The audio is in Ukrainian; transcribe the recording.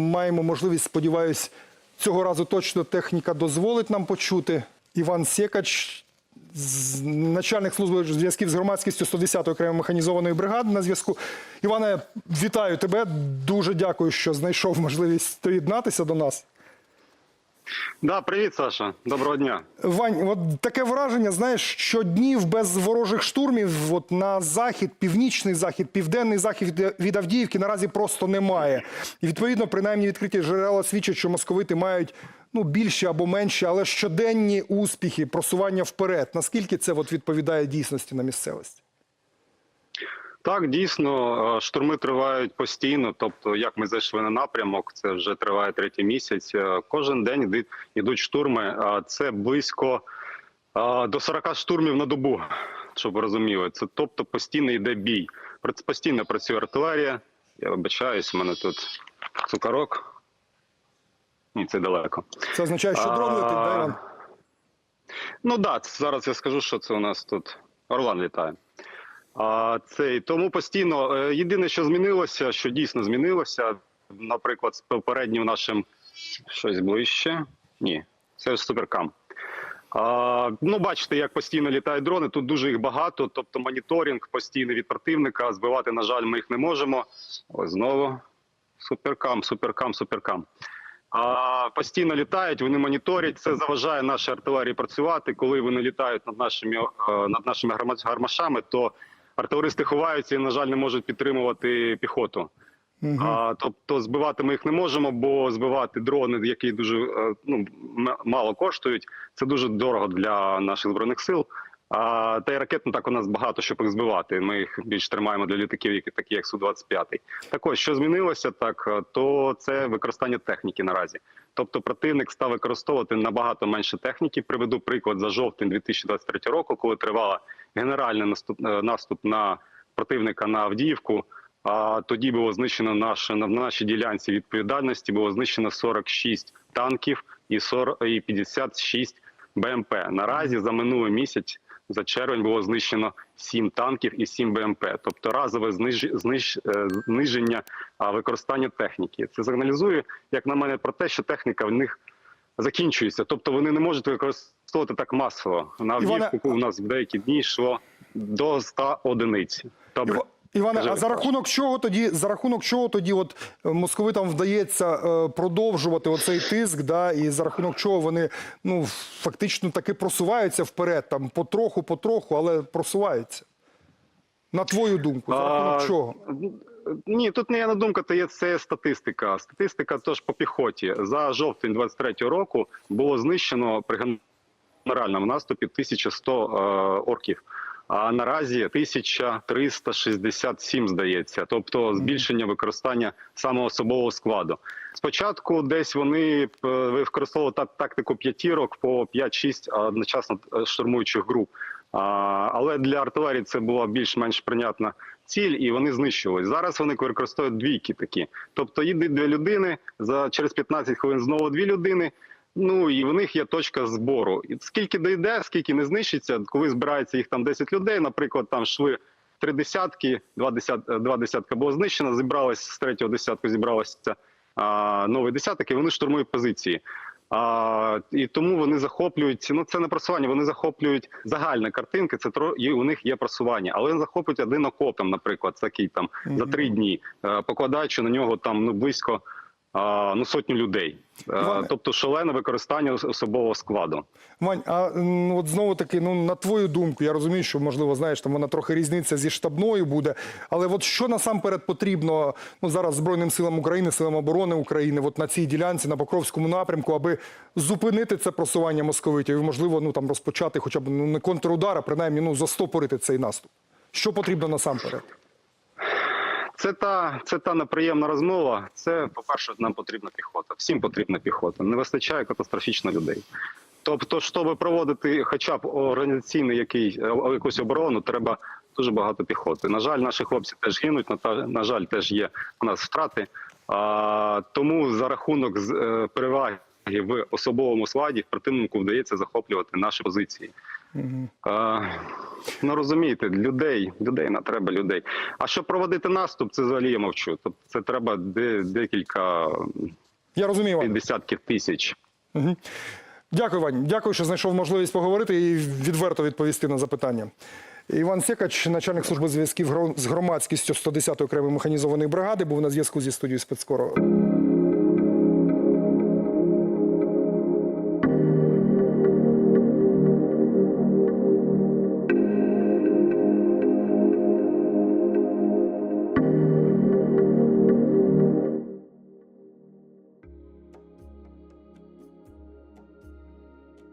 маємо можливість, сподіваюсь, цього разу точно техніка дозволить нам почути. Іван Секач, начальник служби зв'язків з громадськістю 110-ї окремої механізованої бригади на зв'язку. Іване, вітаю тебе. Дуже дякую, що знайшов можливість доєднатися до нас. Да, привіт, Саша. Доброго дня. Вань, от таке враження, знаєш, що днів без ворожих штурмів от на захід, північний захід, південний захід від- Авдіївки наразі просто немає. І відповідно, принаймні відкриті джерела свідчать, що московити мають ну більші або менші, але щоденні успіхи, просування вперед. Наскільки це от відповідає дійсності на місцевості? Так, дійсно, е, штурми тривають постійно. Тобто, як ми зайшли на напрямок, це вже триває третій місяць. Е, Кожен день йдуть- штурми. а Це близько е, до 40 штурмів на добу, щоб ви розуміли. Це тобто постійно йде бій. Постійно працює артилерія. Я вибачаюсь, у мене тут цукорок. Ні, це далеко. Це означає, що дрон летить, да, Ну так, да, зараз я скажу, що це у нас тут Орлан літає. А це тому постійно е, єдине, що змінилося, що дійсно змінилося, наприклад, з попереднім нашим щось ближче. Ні, це суперкам. А, ну, бачите, як постійно літають дрони. Тут дуже їх багато. Тобто моніторинг постійний від противника. Збивати, на жаль, ми їх не можемо. Ось знову суперкам, суперкам, суперкам. А, постійно літають, вони моніторять. Це заважає нашій артилерії працювати. Коли вони літають над нашими е, над нашими гармашами, то артилеристи ховаються і, на жаль, не можуть підтримувати піхоту. А, тобто збивати ми їх не можемо, бо збивати дрони, які дуже е, ну, мало коштують, це дуже дорого для наших збройних сил. А та й ракет не так у нас багато, щоб їх збивати. Ми їх більш тримаємо для літаків, які такі як су 25 Так ось, що змінилося, так е, то це використання техніки наразі. Тобто противник став використовувати набагато менше техніки. Приведу приклад за жовтень 2023 року, коли тривала генеральний наступ, е, наступ на противника на Авдіївку. А тоді було знищено наше на нашій ділянці відповідальності. Було знищено 46 танків і 40, і 56 БМП. Наразі за минулий місяць, за червень, було знищено 7 танків і 7 БМП. Тобто разове е, зниження використання техніки. Це сигналізує, як на мене, про те, що техніка в них закінчується. Тобто вони не можуть використовувати так масово. На Іване, Авдіївку у нас в деякі дні йшло до 100 одиниць. Добре. Іване, а за рахунок чого тоді за рахунок чого тоді от е, московитам вдається е, продовжувати оцей тиск, да, і за рахунок чого вони ну фактично таки просуваються вперед, там потроху, потроху, але просуваються. На твою думку, за рахунок А, чого? Ні, тут не є на думка, то є це статистика. Статистика тож по піхоті. За жовтень 23 року було знищено при генеральному наступі 1100 е, орків. А наразі 1367, здається, тобто збільшення використання саме особового складу. Спочатку десь вони е, використовували тактику п'ятірок по 5-6 одночасно е, штурмуючих груп. Але для артилерії це була більш-менш прийнятна ціль, і вони знищувались. Зараз вони використовують двійки такі. Тобто їде дві людини за через 15 хвилин знову дві людини. Ну і в них є точка збору. І скільки дійде, скільки не знищиться, коли збирається їх там 10 людей, наприклад, там йшли три десятки, два десят, два десятка було знищено. Зібралось з третього десятку, зібралося а, новий десяток, і вони штурмують позиції. А, і тому вони захоплюють. Ну це не просування. Вони захоплюють загальна картинка. Це тро і у них є просування, але вони захоплюють один окоп, там, наприклад, такий там за три дні, е, покладаючи на нього там ну близько ну сотню людей. Е, Іване. Тобто шалене використання особового складу. Вань, а м, от знову таки, ну на твою думку, я розумію, що можливо, знаєш, там вона трохи різниця зі штабною буде. Але от що насамперед потрібно ну зараз Збройним силам України, силам оборони України, от на цій ділянці, на Покровському напрямку, аби зупинити це просування московитів і, можливо, ну там розпочати, хоча б ну не контрудар, а принаймні ну застопорити цей наступ. Що потрібно насамперед? Це та це та неприємна розмова. Це по перше, нам потрібна піхота. Всім потрібна піхота. Не вистачає катастрофічно людей. Тобто, щоб проводити, хоча б організаційний який е, якусь оборону, треба дуже багато піхоти. На жаль, наші хлопці теж гинуть. На, жаль, теж є у нас втрати. А, тому за рахунок е, переваги в особовому складі в противнику вдається захоплювати наші позиції. А, ну розумієте, людей, людей на треба людей. А щоб проводити наступ, це взагалі я мовчу. Тобто це треба де, декілька Я розумію, десятків тисяч. Дякую, Вань. Дякую, що знайшов можливість поговорити і відверто відповісти на запитання. Іван Секач, начальник служби зв'язків з громадськістю 110-ї окремої механізованої бригади, був на зв'язку зі студією спецкору.